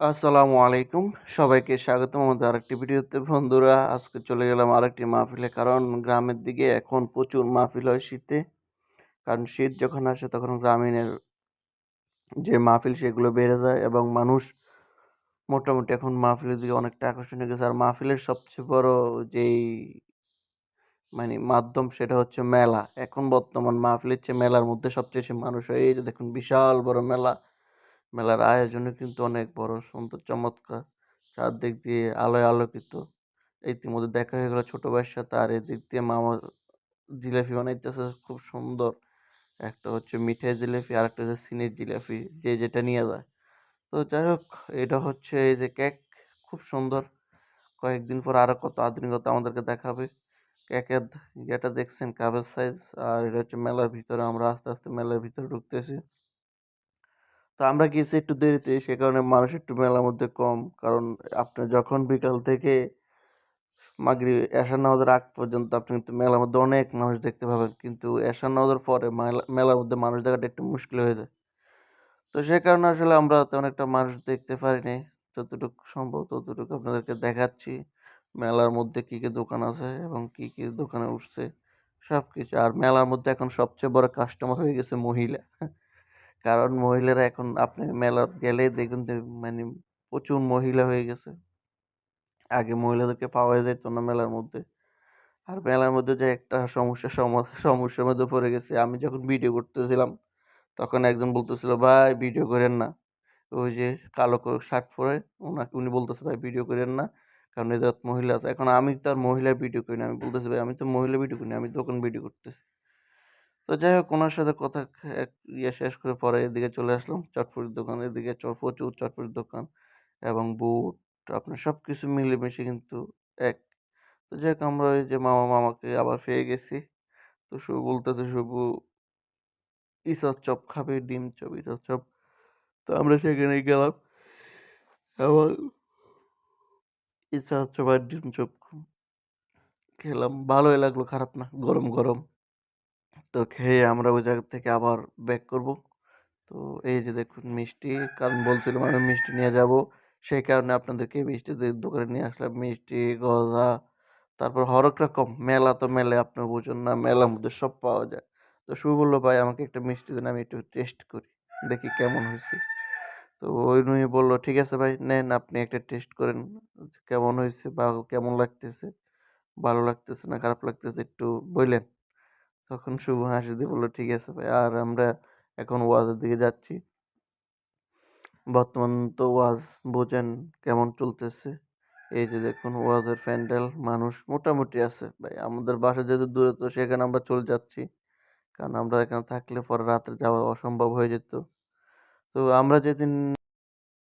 আসসালামু আলাইকুম। সবাইকে স্বাগতম আমাদের আরেকটি ভিডিওতে। বন্ধুরা, আজকে চলে গেলাম আরেকটি মাহফিলে। কারণ গ্রামের দিকে এখন প্রচুর মাহফিল হয় শীতে। কারণ শীত যখন আসে তখন গ্রামীণের যে মাহফিল সেগুলো বেড়ে যায় এবং মানুষ মোটামুটি এখন মাহফিলের দিকে অনেকটা আকর্ষণ হয়ে গেছে। আর মাহফিলের সবচেয়ে বড় যেই মানে মাধ্যম সেটা হচ্ছে মেলা। এখন বর্তমান মাহফিলের চেয়ে মেলার মধ্যে সবচেয়ে বেশি মানুষ হয়। যে দেখুন, বিশাল বড় মেলা। মেলার আয়োজনও কিন্তু অনেক বড় সুন্দর, চমৎকার। চারদিক দিয়ে আলোয় আলোকিত। ইতিমধ্যে দেখা হয়ে গেল ছোটো ভাইয়ের সাথে আর এদিক দিয়ে মামা জিলাপি বানাইতেছে, খুব সুন্দর। একটা হচ্ছে মিঠাই জিলাপি আর একটা হচ্ছে সিনের জিলাপি, যে যেটা নিয়ে যায়। তো যাই হোক, এটা হচ্ছে এই যে কেক, খুব সুন্দর। কয়েকদিন পর আরও কত আধুনিকতা আমাদেরকে দেখাবে। কেকের ইয়েটা দেখছেন কাবের সাইজ আর এটা হচ্ছে মেলার ভিতরে আমরা আস্তে আস্তে মেলার ভিতরে ঢুকতেছি। তো আমরা গেছি একটু দেরিতে, সে কারণে মানুষ একটু মেলার মধ্যে কম। কারণ আপনি যখন বিকাল থেকে মাগরি এশার নামাজের আগ পর্যন্ত আপনি কিন্তু মেলার মধ্যে অনেক মানুষ দেখতে পাবেন। কিন্তু এশার নামাজের পরে মেলা, মেলার মধ্যে মানুষ দেখাটা একটু মুশকিল হয়ে যায়। তো সে কারণে আসলে আমরা তেমন একটা মানুষ দেখতে পারিনি। যতটুকু সম্ভব ততটুকু আপনাদেরকে দেখাচ্ছি। মেলার মধ্যে কী কী দোকান আছে এবং কী কী দোকানে উঠছে সব কিছু আর মেলার মধ্যে এখন সবচেয়ে বড় কাস্টমার হয়ে গেছে মহিলা। কারণ মহিলারা এখন আপনি মেলায় গেলেই দেখুন যে মানে প্রচুর মহিলা হয়ে গেছে। আগে মহিলাদেরকে পাওয়া যেত না মেলার মধ্যে। আর মেলার মধ্যে যে একটা সমস্যা সমস্যার মধ্যে পড়ে গেছে। আমি যখন ভিডিও করতেছিলাম, তখন একজন বলতেছিল, ভাই ভিডিও করেন না। ওই যে কালো শার্ট পরে ওনাকে উনি বলতেছে, ভাই ভিডিও করেন না। কারণ এদের মহিলা আছে। এখন আমি তো আর মহিলা ভিডিও করি না। আমি বলতেছি, ভাই, আমি তো মহিলা ভিডিও করি না, আমি দোকান ভিডিও করতেছি। তো যাই হোক ওনার সাথে কথা এক ইয়ে শেষ করে পরে এদিকে চলে আসলাম। চটপুরির দোকান, এদিকে প্রচুর চটপুরির দোকান এবং বুট, আপনার সব কিছু মিলেমিশে কিন্তু এক। তো যাই হোক, আমরা ওই যে মামা মামাকে আবার পেয়ে গেছি। তো শুভ বলতেছে শুভ, ইসার চপ খাবে, ডিম চপ, ইসার চপ। তো আমরা সেখানে গেলাম। এবং ইসার চপ আর ডিম চপ খেলাম। ভালোই লাগল, খারাপ না, গরম গরম। তো খেয়ে আমরা ওই জায়গা থেকে আবার ব্যাক করব। তো এই যে দেখুন মিষ্টি, কারণ বলছিলাম আমি মিষ্টি নিয়ে যাব। সেই কারণে আপনাদেরকে মিষ্টি দোকানে নিয়ে আসলাম। মিষ্টি, গজা, তারপর হরেক রকম। মেলা তো মেলে, আপনি বুঝুন না, মেলার মধ্যে সব পাওয়া যায়। তো শুভ বলল ভাই আমাকে একটা মিষ্টি দেন, আমি একটু টেস্ট করি, দেখি কেমন হয়েছে। তো ওই নুই বলল, ঠিক আছে ভাই, নেন, আপনি একটা টেস্ট করেন, কেমন হয়েছে বা কেমন লাগতেছে? ভালো লাগতেছে না, খারাপ লাগতেছে, একটু বললেন তখন শুভ হাসি দিয়ে বলল, ঠিক আছে ভাই, আর আমরা এখন ওয়াজের দিকে যাচ্ছি। বর্তমান তো ওয়াজ বোঝেন কেমন চলতেছে। এই যে দেখুন, ওয়াজের প্যান্ডেল, মানুষ মোটামুটি আছে ভাই। আমাদের বাসা যেহেতু দূরে, তো সেখানে আমরা চলে যাচ্ছি। কারণ আমরা এখানে থাকলে পরে রাত্রে যাওয়া অসম্ভব হয়ে যেত। তো আমরা যেদিন